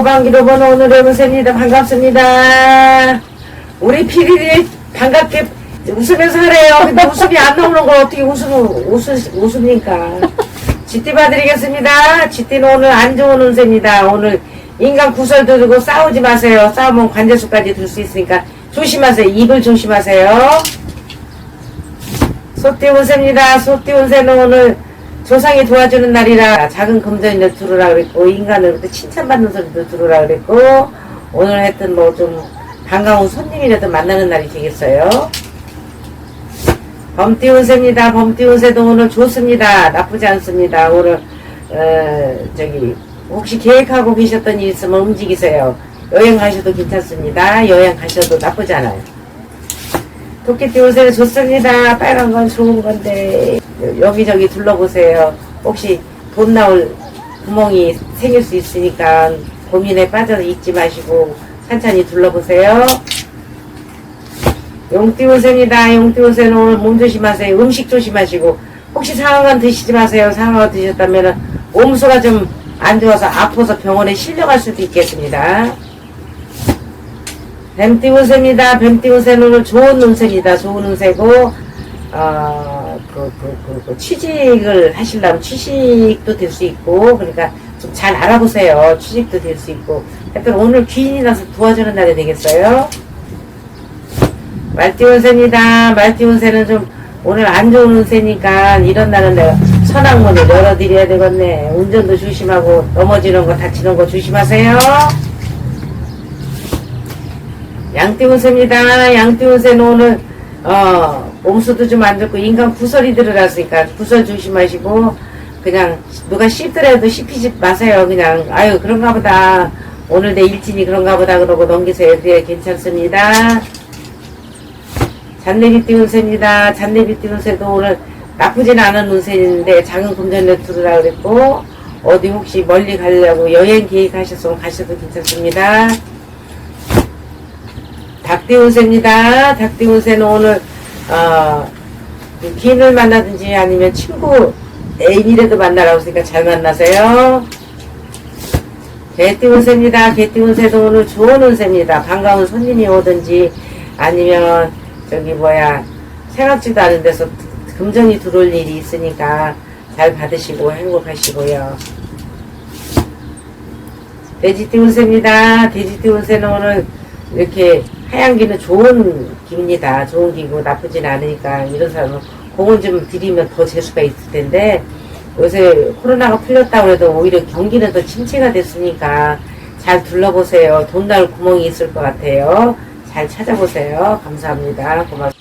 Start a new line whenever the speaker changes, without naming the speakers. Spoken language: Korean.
호방기로 보는 오늘의 운세입니다. 반갑습니다. 우리 피디님 반갑게 웃으면서 하래요. 근데 웃음이 안 나오는 걸 어떻게 웃음, 웃으, 웃습니까? 쥐띠 봐드리겠습니다. 쥐띠는 오늘 안 좋은 운세입니다. 오늘 인간 구설도 두고 싸우지 마세요. 싸우면 관제수까지 들 수 있으니까 조심하세요. 입을 조심하세요. 소띠 운세입니다. 소띠 운세는 오늘 조상이 도와주는 날이라 작은 금전이도 들으라 그랬고 인간으로부터 칭찬받는 소리도 들으라 그랬고 오늘 하여튼 뭐 좀 반가운 손님이라도 만나는 날이 되겠어요. 범띠 운세입니다. 범띠 운세도 오늘 좋습니다. 나쁘지 않습니다. 오늘 어, 저기 혹시 계획하고 계셨던 일 있으면 움직이세요. 여행 가셔도 괜찮습니다. 여행 가셔도 나쁘지 않아요. 토끼띠 옷에 좋습니다. 빨간 건 좋은 건데 여기저기 둘러보세요. 혹시 돈 나올 구멍이 생길 수 있으니까 고민에 빠져 있지 마시고 천천히 둘러보세요. 용띠 옷입니다. 용띠 옷에는 오늘 몸 조심하세요. 음식 조심하시고 혹시 상황은 드시지 마세요. 상황을 드셨다면 몸소가 좀 안 좋아서 아파서 병원에 실려갈 수도 있겠습니다. 뱀띠 운세입니다. 뱀띠 운세는 오늘 좋은 운세입니다. 좋은 운세고, 어, 그, 그, 그, 그 취직을 하시려면 취직도 될 수 있고, 그러니까 좀 잘 알아보세요. 취직도 될 수 있고. 하여튼 오늘 귀인이 나서 도와주는 날이 되겠어요. 말띠 운세입니다. 말띠 운세는 좀 오늘 안 좋은 운세니까 이런 날은 내가 천왕문을 열어드려야 되겠네. 운전도 조심하고 넘어지는 거 다치는 거 조심하세요. 양띠 운세입니다. 양띠 운세는 오늘 어 몸수도 좀 안 좋고 인간 구설이 들어갔으니까 구설 조심하시고 그냥 누가 씹더라도 씹히지 마세요. 그냥 아유 그런가 보다 오늘 내 일진이 그런가 보다 그러고 넘기세요. 그래 괜찮습니다. 잔내비띠 운세입니다. 잔내비띠 운세도 오늘 나쁘진 않은 운세인데 작은 금전을 들으라 그랬고 어디 혹시 멀리 가려고 여행 계획하셨으면 가셔도 괜찮습니다. 닭띠 운세입니다. 닭띠 운세는 오늘 어, 그 기인을 만나든지 아니면 친구 애인이라도 만나라고 했으니까 잘 만나세요. 개띠 운세입니다. 개띠 운세도 오늘 좋은 운세입니다. 반가운 손님이 오든지 아니면 저기 뭐야 생각지도 않은 데서 금전이 들어올 일이 있으니까 잘 받으시고 행복하시고요. 돼지띠 운세입니다. 돼지띠 운세는 오늘 이렇게 하얀 기는 좋은 기입니다. 좋은 기고 나쁘진 않으니까 이런 사람은 공을 좀 들이면 더 재수가 있을 텐데 요새 코로나가 풀렸다고 해도 오히려 경기는 더 침체가 됐으니까 잘 둘러보세요. 돈 나올 구멍이 있을 것 같아요. 잘 찾아보세요. 감사합니다. 고맙습니다.